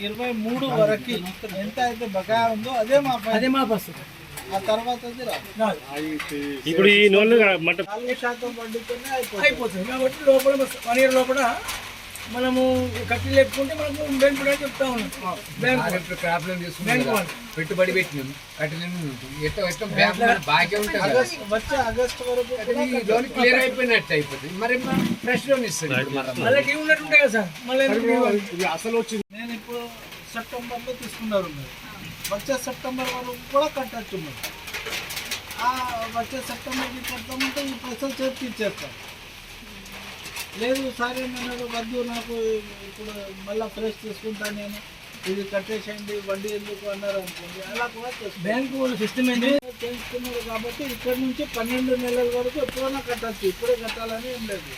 ఇరవై మూడు వరకు ఎంత అయితే బకాయి ఉందో అదే మా అదే మా బస్సు ఆ తర్వాత. ఇప్పుడు ఈ నాలుగు శాతం పండితేనే అయిపోతుంది. అయిపోతుంది. కాబట్టి లోపల వన్ ఇయర్ లోపల మనము కట్టి లేపుకుంటే మనకు బెనిఫిట్ అని చెప్తా ఉన్నాం. Bank bank. పెట్టుబడి పెట్టినాం. బ్యాంక్ బాగా ఉంటుంది వచ్చే ఆగస్ట్ వరకు లోన్ క్లియర్ అయిపోయినట్టు అయిపోతుంది మరి ఫ్రెష్ లోన్ ఇస్తుంది మళ్ళీ కదా సార్. మళ్ళీ ఎందుకు ఇవ్వాలి? నేను ఇప్పుడు సెప్టెంబర్లో తీసుకున్నారు మీరు. వచ్చే సెప్టెంబర్ వరకు కూడా కట్టచ్చు మీరు. ఆ వచ్చే సెప్టెంబర్కి కడతామంటే ఈ పైసలు చేతికి ఇచ్చేస్తాం లేదు సరే నేను వద్దు నాకు ఇప్పుడు మళ్ళీ ఫ్రెష్ తీసుకుంటా నేను. ఇది కట్టేసేయండి వడ్డీ ఎందుకు అన్నారు అనుకోండి అలా కూడా బ్యాంకు వాళ్ళ సిస్టమ్ ఏంటి? తెలుసుకున్నారు కాబట్టి ఇక్కడ నుంచి పన్నెండు నెలల వరకు ఎప్పుడైనా కట్టచ్చు ఇప్పుడే కట్టాలని ఏం లేదు.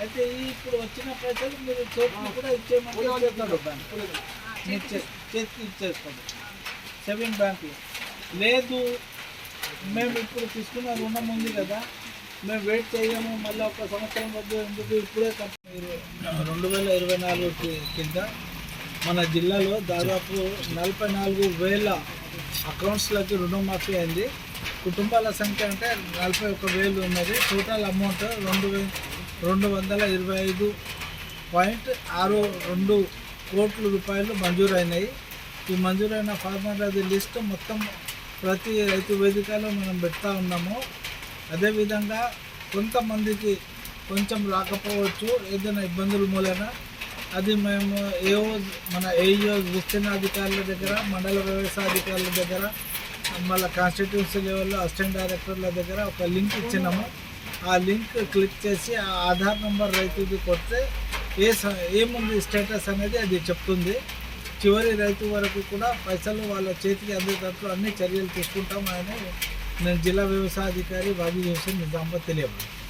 అయితే ఈ ఇప్పుడు వచ్చిన పైసలు మీరు చేతికి కూడా ఇచ్చేస్తాడు బ్యాంక్ మీ చే- చేతికి ఇచ్చేస్తాడు సెవింగ్ బ్యాంకులో. లేదు మేము ఇప్పుడు తీసుకున్న రుణం ఉంది కదా మేము వెయిట్ చేయము మళ్ళీ ఒక సంవత్సరం వద్దు ఎందుకు? ఇప్పుడే కట్ రెండు వేల ఇరవై నాలుగు కింద మన జిల్లాలో దాదాపు నలభై నాలుగు వేల అకౌంట్స్లకి రుణమాఫీ అయింది. కుటుంబాల సంఖ్య అంటే నలభై ఒక వేలు ఉన్నది. టోటల్ అమౌంట్ రెండు వే రెండు వందల ఇరవై ఐదు పాయింట్ ఆరు రెండు కోట్ల రూపాయలు మంజూరైనాయి. ఈ మంజూరైన ఫార్మర్ అది లిస్ట్ మొత్తం ప్రతి రైతు వేదికలో మనం పెడతా ఉన్నాము. అదేవిధంగా కొంతమందికి కొంచెం రాకపోవచ్చు ఏదైనా ఇబ్బందుల మూలన. అది మేము ఏఓ మన ఏఈఓ విస్తీర్ణ అధికారుల దగ్గర మండల వ్యవసాయ అధికారుల దగ్గర మళ్ళీ కాన్స్టిట్యూన్సీ లెవెల్లో అసిస్టెంట్ డైరెక్టర్ల దగ్గర ఒక లింక్ ఇచ్చినాము. ఆ లింక్ క్లిక్ చేసి ఆ ఆధార్ నెంబర్ రైతుది కొడితే ఏ స- ఏముంది స్టేటస్ అనేది అది చెప్తుంది. చివరి రైతు వరకు కూడా పైసలు వాళ్ళ చేతికి అందేటట్లు అన్ని చర్యలు తీసుకుంటాం అని जिला व्यवसाय अधिकारी बागी जोशी निजामबाद तिलेवाड़ा